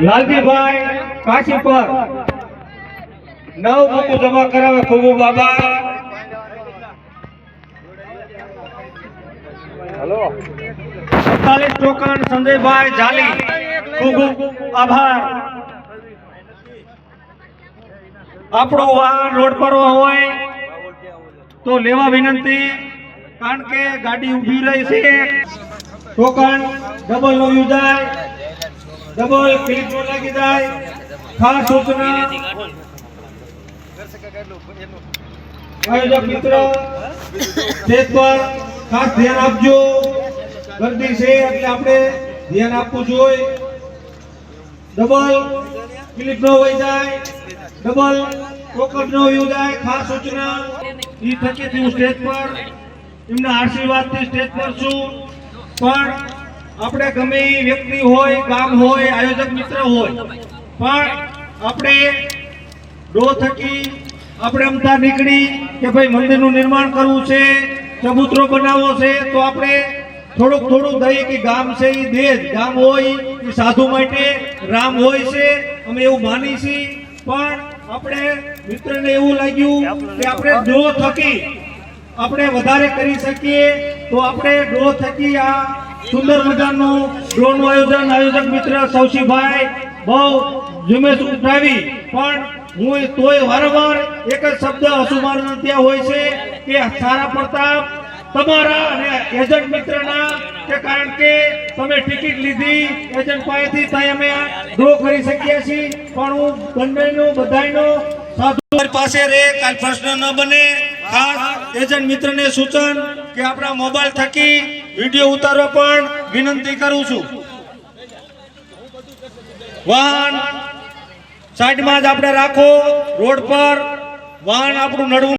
લાલજીભાઈ કાશી પર નવ બુકો જમા કરાવે ખૂબ બાબા સત્તાલીસ ટોકન સંજયભાઈ જાલી ખૂબ ખૂબ આભાર. આપણું વાહન રોડ પર હોય તો લેવા વિનંતી કારણ કે ગાડી ઊભી રહી છે. ટોકન ડબલ નો યુઝ ડબલ ક્લિક લાગી જાય. ખાસ સૂચના. આયોજક મિત્ર, સ્ટેજ પર ખાસ ધ્યાન આપજો. ગરદી છે એટલે આપણે ધ્યાન આપવું જોઈએ. ડબલ ક્લિક નો હોય જાય. ડબલ ટોકન નો હોય જાય. ખાસ સૂચના. ઈ થકીથી હું સ્ટેજ પર. એમના આશીર્વાદથી સ્ટેજ પર છું. પણ આપણે ગમે એ વ્યક્તિ હોય, ગામ હોય, આયોજક મિત્ર હોય, પણ આપણે ડો થકી, આપણે અમતા નીકળી કે ભાઈ મંદિરનું નિર્માણ કરવું છે, ચબૂતરો બનાવવો છે, તો આપણે થોડુંક થોડુંક દઈએ કે ગામ છે એ દેશ ગામ હોય એ સાધુ માટે, રામ હોય છે, અમે એવું માની છીએ પણ આપણે મિત્રને એવું લાગ્યું કે આપણે ડો થકી આપણે વધારે કરી શકીએ તો આપણે ડ્રો થકી આ સુંદર મજાનું ડ્રોનું આયોજન, આયોજક મિત્ર સૌશીભાઈ બહુ ઝુમેશ ઉઠાવી. પણ હું તોય વારંવાર એક જ શબ્દ અસુમાર ત્યાં હોય છે કે સારા પ્રતાપ તમારા અને એજન્ટ મિત્રના કે કારણ કે તમે ટિકિટ લીધી, એજન્ટ પાસેથી ત્યાં અમે ડ્રો કરી શકીએ છીએ. પણ હું બંનેનો, બધાયનો સાધુ પાસે રે કાલ પ્રશ્ન ન બને. ખાસ એજન્ટ મિત્રને સૂચન કે આપણા મોબાઈલ થકી વીડિયો ઉતારવા પણ વિનંતી કરું છું. વાહન સાઈડમાં જ આપણે રાખો. રોડ પર વાહન આપણું નડવું